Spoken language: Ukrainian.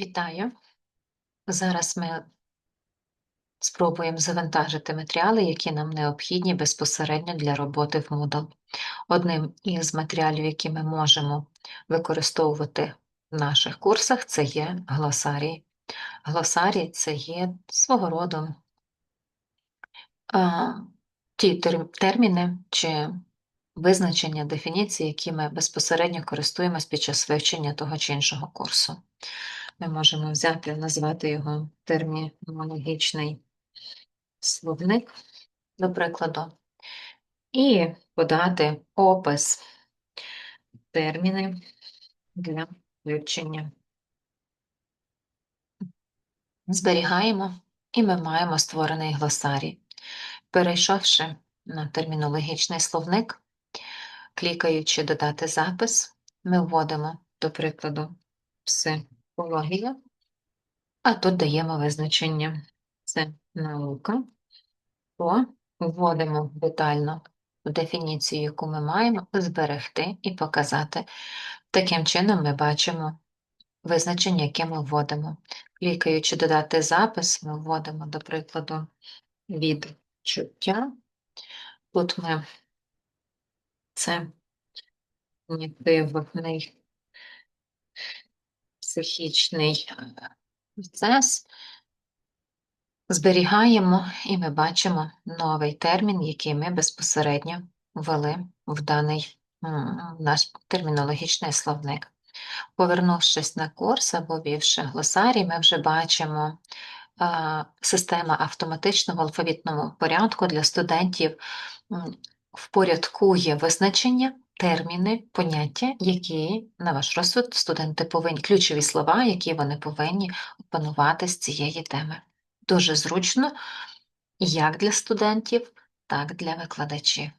Вітаю! Зараз ми спробуємо завантажити матеріали, які нам необхідні безпосередньо для роботи в Moodle. Одним із матеріалів, які ми можемо використовувати в наших курсах, це є глосарій. Глосарій це є свого роду а, ті терміни чи визначення дефініції, які ми безпосередньо користуємось під час вивчення того чи іншого курсу. Ми можемо взяти, назвати його термінологічний словник, до прикладу, і подати опис терміни для вивчення. Зберігаємо, і ми маємо створений глосарій. Перейшовши на термінологічний словник, клікаючи Додати запис, ми вводимо, до прикладу, психологія, а тут даємо визначення. Це наука, то вводимо детально дефініцію, яку ми маємо, зберегти і показати. Таким чином ми бачимо визначення, яке ми вводимо. Клікаючи додати запис, ми вводимо, до прикладу, відчуття. Тут ми це когнітивний психічний процес. Зберігаємо і ми бачимо новий термін, який ми безпосередньо ввели в даний м, наш термінологічний словник. Повернувшись на курс або ввівши глосарій, ми вже бачимо а, система автоматичного алфавітному порядку для студентів впорядкує визначення, терміни, поняття, які, на ваш розсуд, студенти повинні, ключові слова, які вони повинні опанувати з цієї теми. Дуже зручно як для студентів, так і для викладачів.